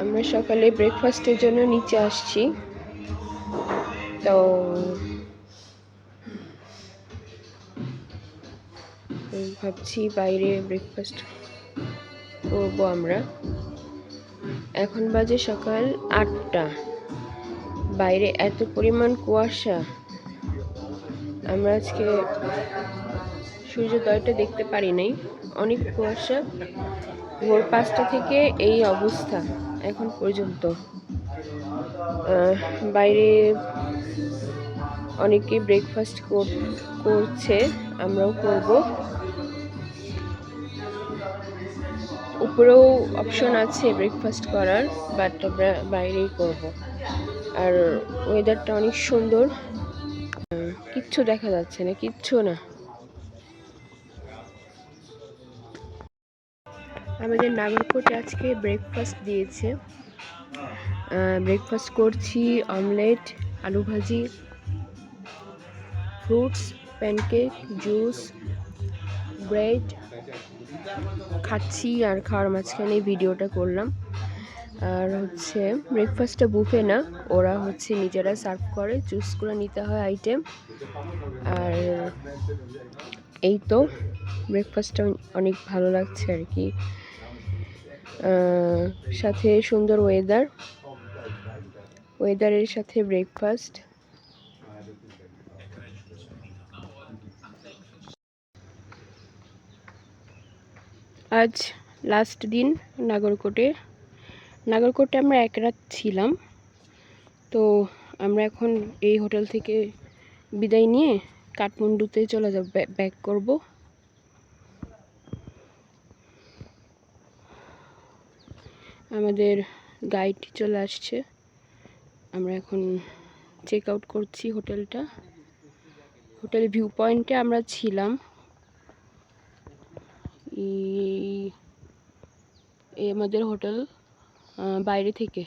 আমরা সকালে ব্রেকফাস্টের জন্য নিচে আসছি। তো ভাবছি বাইরে ব্রেকফাস্ট করব আমরা। এখন বাজে সকাল আটটা। বাইরে এত পরিমাণ কুয়াশা। আমরা আজকে সূর্যোদয়টা দেখতে পারি নাই। অনেক কুয়াশা। ভোর পাঁচটা থেকে এই অবস্থা এখন পর্যন্ত। বাইরে অনেকে ব্রেকফাস্ট করছে, আমরাও করব। উপরেও অপশন আছে ব্রেকফাস্ট করার বাট আমরা বাইরেই করব। আর ওয়েদারটা অনেক সুন্দর। কিচ্ছু দেখা যাচ্ছে না, কিচ্ছু না। আমাদের নাগরকোটে আজকে ব্রেকফাস্ট দিয়েছে। ব্রেকফাস্ট করছি অমলেট আলু ভাজি ফ্রুটস প্যানকেক জুস ব্রেড খাচ্ছি আর খাওয়ার মাঝখানে ভিডিওটা করলাম। আর হচ্ছে ব্রেকফাস্টটা বুফে না, ওরা হচ্ছে নিজেরা সার্ভ করে চুজ করে নিতে হয় আইটেম আর এই তো ব্রেকফাস্টটা অনেক ভালো লাগছে আর কি। সাথে সুন্দর ওয়েদার ওয়েদারের সাথে ব্রেকফাস্ট আজ লাস্ট দিন নাগরকোটে। নাগরকোটে আমরা এক রাত ছিলাম। তো আমরা এখন এই হোটেল থেকে বিদায় নিয়ে কাঠমান্ডুতে চলে যাব ব্যাক করব। আমাদের গাইড চলে আসছে। আমরা এখন চেক আউট করছি হোটেলটা। হোটেল ভিউ পয়েন্টে আমরা ছিলাম। এই আমাদের হোটেল বাইরে থেকে।